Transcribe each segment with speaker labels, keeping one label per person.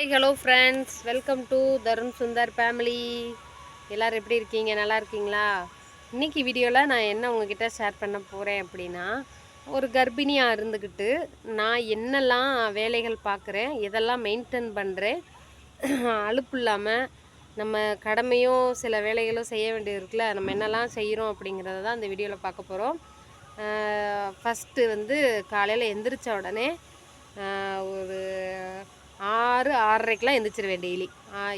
Speaker 1: hi hello friends welcome to Tarun Sundar family எல்லோரும் எப்படி இருக்கீங்க நல்லா இருக்கீங்களா இன்றைக்கி வீடியோவில் நான் என்ன உங்ககிட்ட ஷேர் பண்ண போகிறேன் அப்படின்னா ஒரு கர்ப்பிணியாக இருந்துக்கிட்டு நான் என்னெல்லாம் வேலைகள் பார்க்குறேன் இதெல்லாம் மெயின்டைன் பண்ணுறேன் அழுப்பு இல்லாமல் நம்ம கடமையும் சில வேலைகளும் செய்ய வேண்டியது இருக்குல்ல நம்ம என்னெல்லாம் செய்கிறோம் அப்படிங்கிறத தான் இந்த வீடியோவில் பார்க்க போகிறோம் ஃபஸ்ட்டு வந்து காலையில் எந்திரிச்ச உடனே ஒரு ஆறு ஆறரைக்கெலாம் எழுந்திரிச்சிருவேன் டெய்லி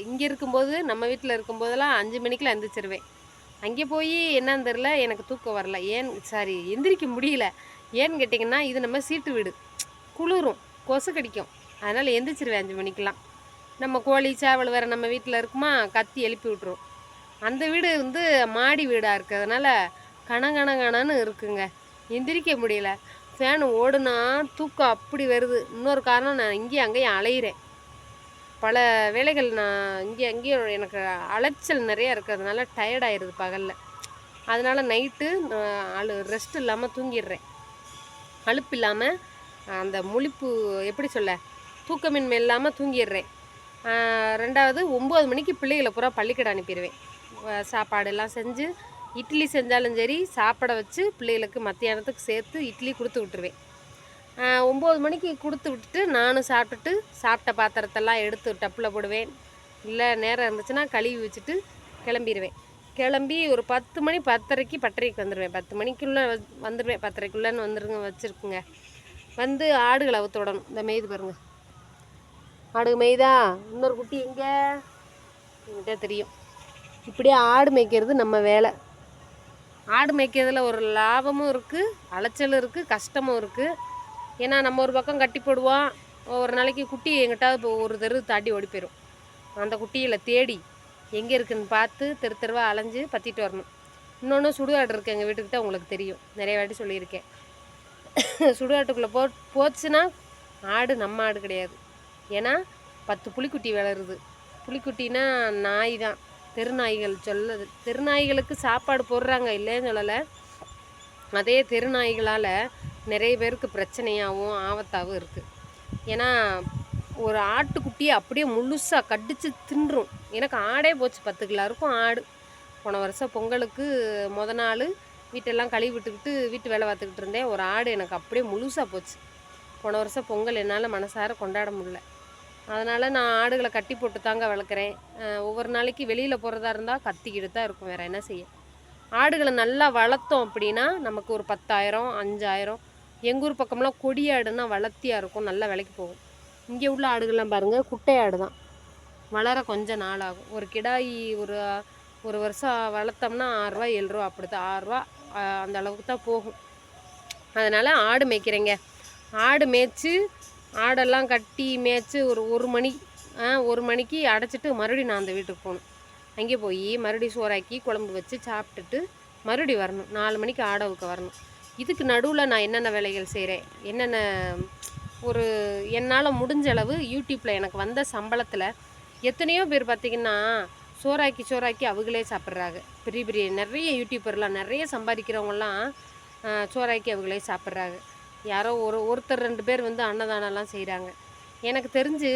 Speaker 1: இங்கே இருக்கும்போது நம்ம வீட்டில் இருக்கும்போதெல்லாம் அஞ்சு மணிக்கெலாம் எழுந்திரிச்சிருவேன் அங்கே போய் என்னன்னு தெரில எனக்கு தூக்கம் வரல ஏன் சாரி எந்திரிக்க முடியல ஏன்னு கேட்டிங்கன்னா இது நம்ம சீட்டு வீடு குளிரும் கொசு கடிக்கும் அதனால் எழுந்திரிச்சிருவேன் அஞ்சு மணிக்கெலாம் நம்ம கோழி சேவல் வேறு நம்ம வீட்டில் இருக்குமா கத்தி எழுப்பி விட்ருவோம் அந்த வீடு வந்து மாடி வீடாக இருக்கிறதுனால கணங்கணங்கணன்னு இருக்குங்க எந்திரிக்க முடியல ஃபேனு ஓடுனா தூக்கம் அப்படி வருது இன்னொரு காரணம் நான் இங்கேயும் அங்கேயும் அலையிறேன் பல வேலைகள் நான் இங்கே அங்கேயும் எனக்கு அலைச்சல் நிறையா இருக்கிறதுனால டயர்டாயிடுது பகலில் அதனால் நைட்டு அழு ரெஸ்ட் இல்லாமல் தூங்கிடுறேன் அழுப்பு இல்லாமல் அந்த முழிப்பு எப்படி சொல்ல தூக்கமின்மை இல்லாமல் தூங்கிடுறேன் ரெண்டாவது ஒம்பது மணிக்கு பிள்ளைகளை பூரா பள்ளிக்கடை அனுப்பிடுவேன் சாப்பாடெல்லாம் செஞ்சு இட்லி செஞ்சாலும் சரி சாப்பிட வச்சு பிள்ளைகளுக்கு மத்தியானத்துக்கு சேர்த்து இட்லி கொடுத்து விட்டுருவேன் ஒம்பது மணிக்கு கொடுத்து விட்டுட்டு நானும் சாப்பிட்டுட்டு சாப்பிட்ட பாத்திரத்தெல்லாம் எடுத்து டப்பில் போடுவேன் இல்லை நேரம் இருந்துச்சுன்னா கழுவி வச்சுட்டு கிளம்பிடுவேன் கிளம்பி ஒரு பத்து மணி பத்தரைக்கு பட்டரைக்கு வந்துடுவேன் பத்து மணிக்குள்ளே வந்துடுவேன் பத்தரைக்குள்ளேன்னு வந்துருங்க வச்சுருக்குங்க வந்து ஆடுகளை அவுத்து இந்த மெய்து பாருங்க ஆடு மெய்தா இன்னொரு குட்டி எங்கே எங்கிட்ட தெரியும் இப்படியே ஆடு மேய்க்கிறது நம்ம வேலை ஆடு மேய்க்கிறதுல ஒரு லாபமும் இருக்குது அலைச்சலும் இருக்குது கஷ்டமும் இருக்குது ஏன்னா நம்ம ஒரு பக்கம் கட்டி போடுவோம் ஒரு நாளைக்கு குட்டி எங்கிட்ட இப்போ ஒரு தெரு தாட்டி ஓடி போயிடும் அந்த குட்டியில் தேடி எங்கே இருக்குதுன்னு பார்த்து தெரு தெருவாக அலைஞ்சு பற்றிட்டு வரணும் இன்னொன்று சுடுகாடு இருக்குது எங்கள் வீட்டுக்கிட்ட உங்களுக்கு தெரியும் நிறைய வாட்டி சொல்லியிருக்கேன் சுடுகாட்டுக்குள்ளே போ போச்சுன்னா ஆடு நம்ம ஆடு கிடையாது ஏன்னா பத்து புளிக்குட்டி வளருது புளிக்குட்டினா நாய் தான் தெருநாய்கள் சொல்ல தெருநாய்களுக்கு சாப்பாடு போடுறாங்க இல்லைன்னு சொல்லலை அதே தெருநாய்களால் நிறைய பேருக்கு பிரச்சனையாகவும் ஆபத்தாகவும் இருக்குது ஏன்னா ஒரு ஆட்டுக்குட்டியை அப்படியே முழுசாக கடித்து தின்றும் எனக்கு ஆடே போச்சு பத்து கிலோ இருக்கும் ஆடு போன வருஷம் பொங்கலுக்கு முத நாள் வீட்டெல்லாம் கழுவி விட்டுக்கிட்டு வீட்டு வேலை பார்த்துக்கிட்டு இருந்தேன் ஒரு ஆடு எனக்கு அப்படியே முழுசாக போச்சு போன வருஷம் பொங்கல் என்னால் மனசார கொண்டாட முடியல அதனால் நான் ஆடுகளை கட்டி போட்டு தாங்க வளர்க்குறேன் ஒவ்வொரு நாளைக்கு வெளியில் போகிறதா இருந்தால் கத்திக்கிட்டு தான் இருக்கும் வேறு என்ன செய்ய ஆடுகளை நல்லா வளர்த்தோம் அப்படின்னா நமக்கு ஒரு பத்தாயிரம் அஞ்சாயிரம் எங்கள் ஊர் பக்கம்லாம் கொடி ஆடுன்னா வளர்த்தியாக இருக்கும் நல்லா விலைக்கு போகும் இங்கே உள்ள ஆடுகள்லாம் பாருங்கள் குட்டை ஆடு தான் வளர கொஞ்சம் நாள் ஆகும் ஒரு கிடாய் ஒரு ஒரு வருஷம் வளர்த்தோம்னா ஆறுரூவா ஏழ்ரூவா அப்படி தான் ஆறுரூவா அந்த அளவுக்கு தான் போகும் அதனால் ஆடு மேய்க்கிறேங்க ஆடு மேய்ச்சி ஆடெல்லாம் கட்டி மேய்ச்சி ஒரு ஒரு மணி ஒரு மணிக்கு அடைச்சிட்டு மறுபடியும் நான் அந்த வீட்டுக்கு போகணும் அங்கே போய் மறுபடியும் சோறாக்கி குழம்பு வச்சு சாப்பிட்டுட்டு மறுபடி வரணும் நாலு மணிக்கு ஆடவுக்கு வரணும் இதுக்கு நடுவில் நான் என்னென்ன வேலைகள் செய்கிறேன் என்னென்ன ஒரு என்னால் முடிஞ்ச அளவு யூடியூப்பில் எனக்கு வந்த சம்பளத்தில் எத்தனையோ பேர் பார்த்திங்கன்னா சோறாக்கி சோறாக்கி அவங்களே சாப்பிட்றாங்க பெரிய பெரிய நிறைய யூடியூபர்லாம் நிறைய சம்பாதிக்கிறவங்கலாம் சோறாக்கி அவங்களே சாப்பிட்றாங்க யாரோ ஒரு ஒருத்தர் ரெண்டு பேர் வந்து அன்னதானம்லாம் செய்கிறாங்க எனக்கு தெரிஞ்சு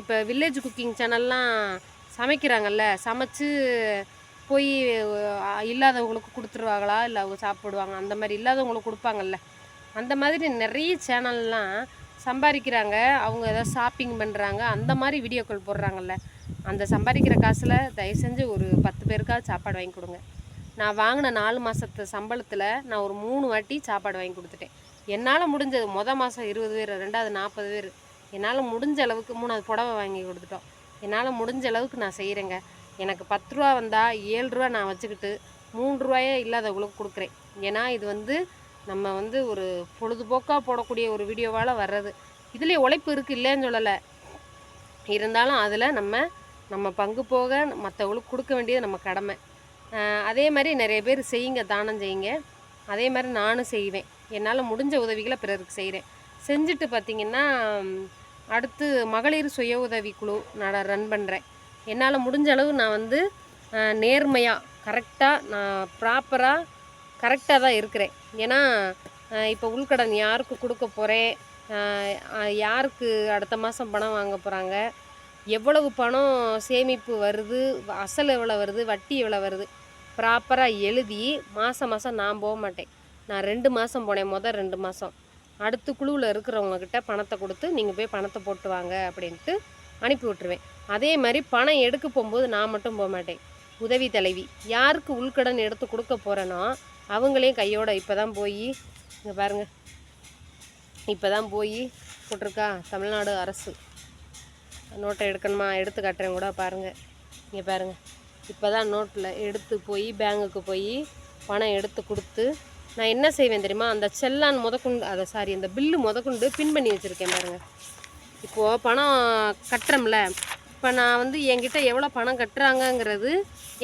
Speaker 1: இப்போ வில்லேஜ் குக்கிங் சேனல்லாம் சமைக்கிறாங்கல்ல சமைச்சு போய் இல்லாதவங்களுக்கு கொடுத்துருவாங்களா இல்லை அவங்க சாப்பிடுவாங்க அந்த மாதிரி இல்லாதவங்களுக்கு கொடுப்பாங்கல்ல அந்த மாதிரி நிறைய சேனல்லாம் சம்பாதிக்கிறாங்க அவங்க ஏதாவது ஷாப்பிங் பண்ணுறாங்க அந்த மாதிரி வீடியோக்கள் போடுறாங்கல்ல அந்த சம்பாதிக்கிற காசில் தயவு செஞ்சு ஒரு பத்து பேருக்காவது சாப்பாடு வாங்கி கொடுங்க நான் வாங்கின நாலு மாதத்து சம்பளத்தில் நான் ஒரு மூணு வாட்டி சாப்பாடு வாங்கி கொடுத்துட்டேன் என்னால் முடிஞ்சது மொதல் மாதம் இருபது பேர் ரெண்டாவது நாற்பது பேர் என்னால் முடிஞ்ச அளவுக்கு மூணாவது புடவை வாங்கி கொடுத்துட்டோம் என்னால் முடிஞ்ச அளவுக்கு நான் செய்கிறேங்க எனக்கு பத்து ரூபா வந்தால் ஏழு ரூபா நான் வச்சுக்கிட்டு மூணு ரூபாயே இல்லாதவங்களுக்கு கொடுக்குறேன் ஏன்னா இது வந்து நம்ம வந்து ஒரு பொழுதுபோக்காக போடக்கூடிய ஒரு வீடியோவால் வர்றது இதுலேயே உழைப்பு இருக்குது இல்லைன்னு சொல்லலை இருந்தாலும் அதில் நம்ம நம்ம பங்கு போக மற்றவங்களுக்கு கொடுக்க வேண்டியது நம்ம கடமை அதே மாதிரி நிறைய பேர் செய்யுங்க தானம் செய்யுங்க அதே மாதிரி நானும் செய்வேன் என்னால் முடிஞ்ச உதவிகளை பிறருக்கு செய்கிறேன் செஞ்சுட்டு பார்த்திங்கன்னா அடுத்து மகளிர் சுய உதவி குழு நான் ரன் பண்ணுறேன் என்னால் முடிஞ்ச அளவு நான் வந்து நேர்மையாக கரெக்டாக நான் ப்ராப்பராக கரெக்டாக தான் இருக்கிறேன் ஏன்னா இப்போ உள்கடன் யாருக்கு கொடுக்க போகிறேன் யாருக்கு அடுத்த மாதம் பணம் வாங்க போகிறாங்க எவ்வளவு பணம் சேமிப்பு வருது அசல் எவ்வளோ வருது வட்டி எவ்வளோ வருது ப்ராப்பராக எழுதி மாதம் மாதம் நான் போக மாட்டேன் நான் ரெண்டு மாதம் போனேன் மொதல் ரெண்டு மாதம் அடுத்த குழுவில் இருக்கிறவங்கக்கிட்ட பணத்தை கொடுத்து நீங்கள் போய் பணத்தை போட்டு வாங்க அப்படின்ட்டு அனுப்பி விட்டுருவேன் அதே மாதிரி பணம் எடுக்க போகும்போது நான் மட்டும் போக மாட்டேன் உதவி தலைவி யாருக்கு உள்கடன் எடுத்து கொடுக்க போகிறேனோ அவங்களையும் கையோட இப்போ தான் போய் இங்கே பாருங்கள் இப்போ தான் போய் போட்டிருக்கா தமிழ்நாடு அரசு நோட்டை எடுக்கணுமா எடுத்து கட்டுறேன் கூட பாருங்கள் இங்கே பாருங்கள் இப்போ தான் நோட்டில் எடுத்து போய் பேங்குக்கு போய் பணம் எடுத்து கொடுத்து நான் என்ன செய்வேன் தெரியுமா அந்த செல்லான் முதக்குண்டு அதை சாரி அந்த பில்லு முதக்கொண்டு பின் பண்ணி வச்சுருக்கேன் பாருங்கள் இப்போது பணம் கட்டுறோம்ல இப்போ நான் வந்து என்கிட்ட எவ்வளோ பணம் கட்டுறாங்கங்கிறது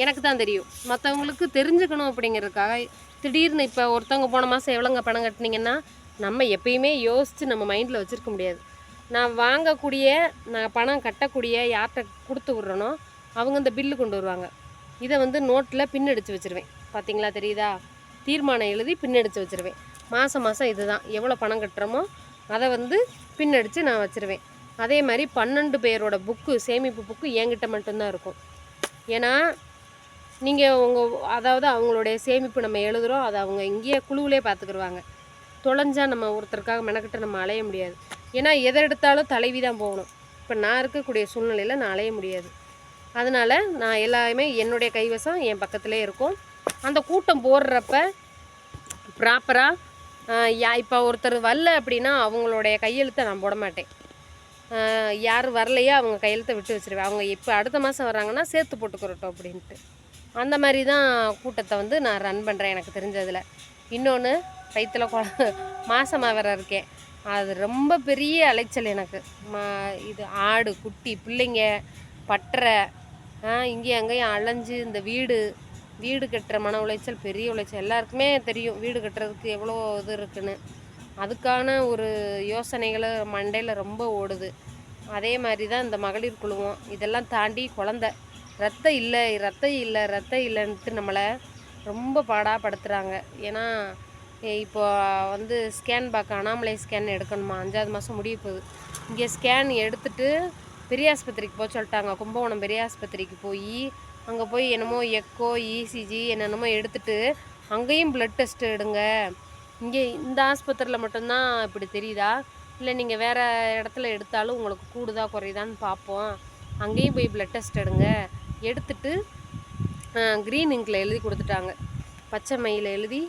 Speaker 1: எனக்கு தான் தெரியும் மற்றவங்களுக்கு தெரிஞ்சுக்கணும் அப்படிங்கிறதுக்காக திடீர்னு இப்போ ஒருத்தவங்க போன மாதம் எவ்வளோங்க பணம் கட்டினீங்கன்னா நம்ம எப்பயுமே யோசித்து நம்ம மைண்டில் வச்சுருக்க முடியாது நான் வாங்கக்கூடிய நான் பணம் கட்டக்கூடிய யார்கிட்ட கொடுத்து விட்றனோ அவங்க இந்த பில்லு கொண்டு வருவாங்க இதை வந்து நோட்டில் பின்னடிச்சு வச்சுருவேன் பார்த்தீங்களா தெரியுதா தீர்மானம் எழுதி பின்னடித்து வச்சுருவேன் மாதம் மாதம் இது தான் எவ்வளோ பணம் கட்டுறோமோ அதை வந்து பின்னடித்து நான் வச்சுருவேன் அதே மாதிரி பன்னெண்டு பேரோட புக்கு சேமிப்பு புக்கு என்கிட்ட மட்டும்தான் இருக்கும் ஏன்னா நீங்கள் உங்கள் அதாவது அவங்களுடைய சேமிப்பு நம்ம எழுதுகிறோம் அதை அவங்க இங்கேயே குழுவிலே பார்த்துக்குருவாங்க தொலைஞ்சால் நம்ம ஒருத்தருக்காக மெனக்கிட்ட நம்ம அலைய முடியாது ஏன்னா எதை எடுத்தாலும் தலைவி தான் போகணும் இப்போ நான் இருக்கக்கூடிய சூழ்நிலையில் நான் அலைய முடியாது அதனால் நான் எல்லாமே என்னுடைய கைவசம் என் பக்கத்துலேயே இருக்கும் அந்த கூட்டம் போடுறப்ப ப்ராப்பராக யா இப்போ ஒருத்தர் வரல அப்படின்னா அவங்களுடைய கையெழுத்தை நான் போட மாட்டேன் யார் வரலையோ அவங்க கையெழுத்தை விட்டு வச்சுருவேன் அவங்க இப்போ அடுத்த மாதம் வராங்கன்னா சேர்த்து போட்டுக்கிறட்டும் அப்படின்ட்டு அந்த மாதிரி தான் கூட்டத்தை வந்து நான் ரன் பண்ணுறேன் எனக்கு தெரிஞ்சதில் இன்னொன்று வயிற்றில் குழ மாசமாக வேற இருக்கேன் அது ரொம்ப பெரிய அலைச்சல் எனக்கு மா இது ஆடு குட்டி பிள்ளைங்க பட்டறை இங்கேயும் அங்கேயும் அலைஞ்சு இந்த வீடு வீடு கட்டுற மன உளைச்சல் பெரிய உளைச்சல் எல்லாருக்குமே தெரியும் வீடு கட்டுறதுக்கு எவ்வளோ இது இருக்குன்னு அதுக்கான ஒரு யோசனைகளை மண்டையில் ரொம்ப ஓடுது அதே மாதிரி தான் இந்த மகளிர் குழுவும் இதெல்லாம் தாண்டி குழந்த ரத்தம் இல்லை ரத்தம் இல்லை ரத்தம் இல்லைன்ட்டு நம்மளை ரொம்ப பாடாப்படுத்துகிறாங்க ஏன்னா இப்போ வந்து ஸ்கேன் பார்க்க அனாமலை ஸ்கேன் எடுக்கணுமா அஞ்சாவது மாதம் முடிய போகுது இங்கே ஸ்கேன் எடுத்துட்டு பெரிய ஆஸ்பத்திரிக்கு போக சொல்லிட்டாங்க கும்பகோணம் பெரிய ஆஸ்பத்திரிக்கு போய் அங்கே போய் என்னமோ எக்கோ இசிஜி e என்னென்னமோ எடுத்துட்டு அங்கேயும் பிளட் டெஸ்ட் எடுங்க இங்கே இந்த ஆஸ்பத்திரியில் மட்டும்தான் இப்படி தெரியுதா இல்லை நீங்கள் வேறு இடத்துல எடுத்தாலும் உங்களுக்கு கூடுதா குறையுதான்னு பார்ப்போம் அங்கேயும் போய் பிளட் டெஸ்ட் எடுங்க எடுத்துட்டு க்ரீன் இங்கில் எழுதி கொடுத்துட்டாங்க பச்சை மையில் எழுதி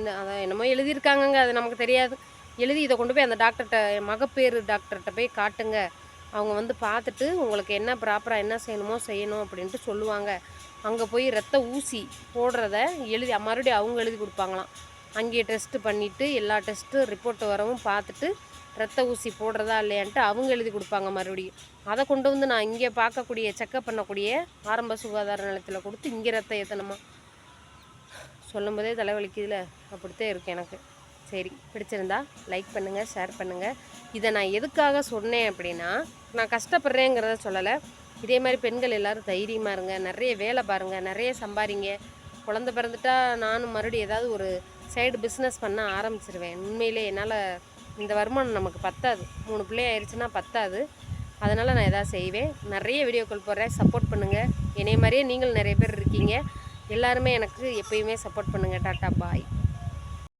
Speaker 1: இந்த அதை என்னமோ எழுதியிருக்காங்கங்க அது நமக்கு தெரியாது எழுதி இதை கொண்டு போய் அந்த டாக்டர்கிட்ட மகப்பேறு டாக்டர்கிட்ட போய் காட்டுங்க அவங்க வந்து பார்த்துட்டு உங்களுக்கு என்ன ப்ராப்பராக என்ன செய்யணுமோ செய்யணும் அப்படின்ட்டு சொல்லுவாங்க அங்கே போய் ரத்த ஊசி போடுறத எழுதி மறுபடியும் அவங்க எழுதி கொடுப்பாங்களாம் அங்கேயே டெஸ்ட்டு பண்ணிவிட்டு எல்லா டெஸ்ட்டும் ரிப்போர்ட் வரவும் பார்த்துட்டு ரத்த ஊசி போடுறதா இல்லையான்ட்டு அவங்க எழுதி கொடுப்பாங்க மறுபடியும் அதை கொண்டு வந்து நான் இங்கே பார்க்கக்கூடிய செக்கப் பண்ணக்கூடிய ஆரம்ப சுகாதார நிலையத்தில் கொடுத்து இங்கே ரத்த ஏற்றணுமா சொல்லும்போதே தலைவலிக்குதுல அப்படித்தான் இருக்குது எனக்கு சரி பிடிச்சிருந்தா லைக் பண்ணுங்கள் ஷேர் பண்ணுங்கள் இதை நான் எதுக்காக சொன்னேன் அப்படின்னா நான் கஷ்டப்படுறேங்கிறத சொல்லலை இதே மாதிரி பெண்கள் எல்லோரும் தைரியமாக இருங்க நிறைய வேலை பாருங்கள் நிறைய சம்பாதிங்க குழந்த பிறந்துட்டா நானும் மறுபடியும் ஏதாவது ஒரு சைடு பிஸ்னஸ் பண்ண ஆரம்பிச்சிருவேன் உண்மையிலே என்னால் இந்த வருமானம் நமக்கு பத்தாது மூணு பிள்ளை ஆயிடுச்சுன்னா பத்தாது அதனால் நான் எதாவது செய்வேன் நிறைய வீடியோக்கள் போடுறேன் சப்போர்ட் பண்ணுங்கள் என்னை மாதிரியே நீங்கள் நிறைய பேர் இருக்கீங்க எல்லாருமே எனக்கு எப்பயுமே சப்போர்ட் பண்ணுங்கள் டாட்டா பாய்